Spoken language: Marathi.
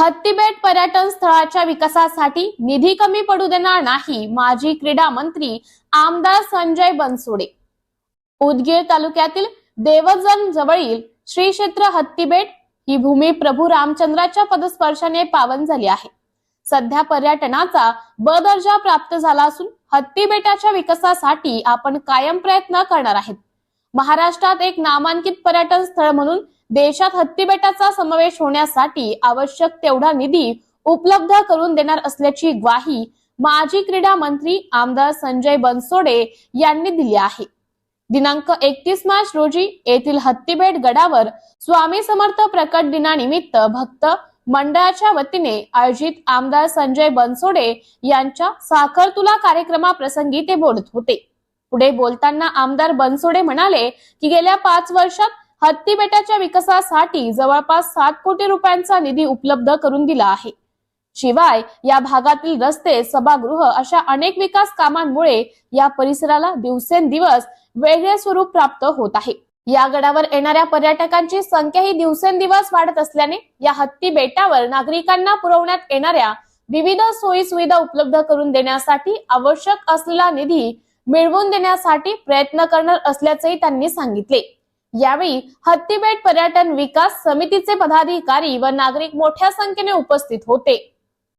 हत्तीबेट पर्यटन स्थळाच्या विकासासाठी निधी कमी पडू देणार नाही माजी क्रीडा मंत्री आमदार संजय बनसोडे. उदगीर तालुक्यातील देवजन जवळील श्री क्षेत्र हत्तीबेट ही भूमी प्रभू रामचंद्राच्या पदस्पर्शाने पावन झाली आहे. सध्या पर्यटनाचा ब दर्जा प्राप्त झाला असून हत्तीबेटाच्या विकासासाठी आपण कायम प्रयत्न करणार आहेत. महाराष्ट्रात एक नामांकित पर्यटन स्थळ म्हणून देशात हत्तीबेटाचा समावेश होण्यासाठी आवश्यक तेवढा निधी उपलब्ध करून देणार असल्याची ग्वाही माजी क्रीडा मंत्री आमदार संजय बनसोडे यांनी दिली आहे. दिनांक एकतीस मार्च रोजी येथील हत्तीबेट गडावर स्वामी समर्थ प्रकट दिनानिमित्त भक्त मंडळाच्या वतीने आयोजित आमदार संजय बनसोडे यांच्या साखरतुला कार्यक्रमाप्रसंगी ते बोलत होते. पुढे बोलताना आमदार बनसोडे म्हणाले की गेल्या पाच वर्षात हत्ती बेटाच्या विकासासाठी जवळपास सात कोटी रुपयांचा निधी उपलब्ध करून दिला आहे. शिवाय या भागातील रस्ते सभागृह अशा अनेक विकास कामांमुळे या परिसराला दिवसेंदिवस वेगळे स्वरूप प्राप्त होत आहे. या गडावर येणाऱ्या पर्यटकांची संख्या ही दिवसेंदिवस वाढत असल्याने या हत्ती बेटावर नागरिकांना पुरवण्यात येणाऱ्या विविध सोयी सुविधा उपलब्ध करून देण्यासाठी आवश्यक असलेला निधी मिळवून देण्यासाठी प्रयत्न करणार असल्याचेही त्यांनी सांगितले. यावेळी हत्तीबेट पर्यटन विकास समितीचे पदाधिकारी व नागरिक मोठ्या संख्येने उपस्थित होते.